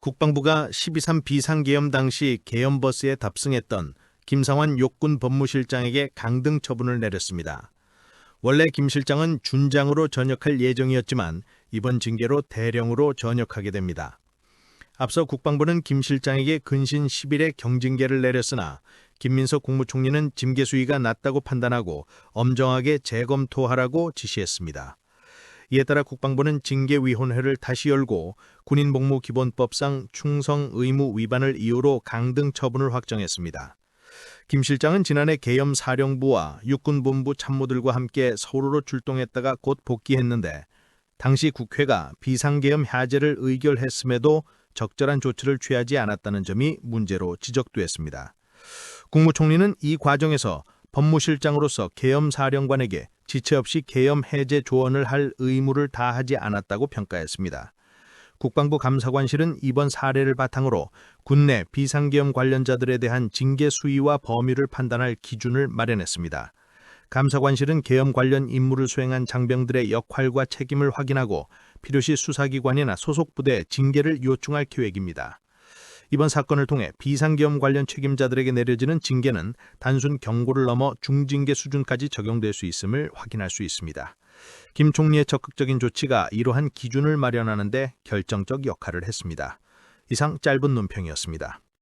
국방부가 12.3 비상계엄 당시 계엄버스에 탑승했던 김상환 욕군 법무실장에게 강등 처분을 내렸습니다. 원래 김 실장은 준장으로 전역할 예정이었지만 이번 징계로 대령으로 전역하게 됩니다. 앞서 국방부는 김 실장에게 근신 10일의 경징계를 내렸으나 김민석 국무총리는 징계 수위가 낮다고 판단하고 엄정하게 재검토하라고 지시했습니다. 이에 따라 국방부는 징계위원회를 다시 열고 군인복무 기본법상 충성 의무 위반을 이유로 강등 처분을 확정했습니다. 김 실장은 지난해 계엄 사령부와 육군본부 참모들과 함께 서울로 출동했다가 곧 복귀했는데 당시 국회가 비상계엄 해제를 의결했음에도 적절한 조치를 취하지 않았다는 점이 문제로 지적됐습니다. 국무총리는 이 과정에서 법무실장으로서 계엄 사령관에게 지체 없이 계엄 해제 조언을 할 의무를 다하지 않았다고 평가했습니다. 국방부 감사관실은 이번 사례를 바탕으로 국내 비상계엄 관련자들에 대한 징계 수위와 범위를 판단할 기준을 마련했습니다. 감사관실은 계엄 관련 임무를 수행한 장병들의 역할과 책임을 확인하고 필요시 수사기관이나 소속 부대에 징계를 요청할 계획입니다. 이번 사건을 통해 비상계엄 관련 책임자들에게 내려지는 징계는 단순 경고를 넘어 중징계 수준까지 적용될 수 있음을 확인할 수 있습니다. 김 총리의 적극적인 조치가 이러한 기준을 마련하는 데 결정적 역할을 했습니다. 이상 짧은 논평이었습니다.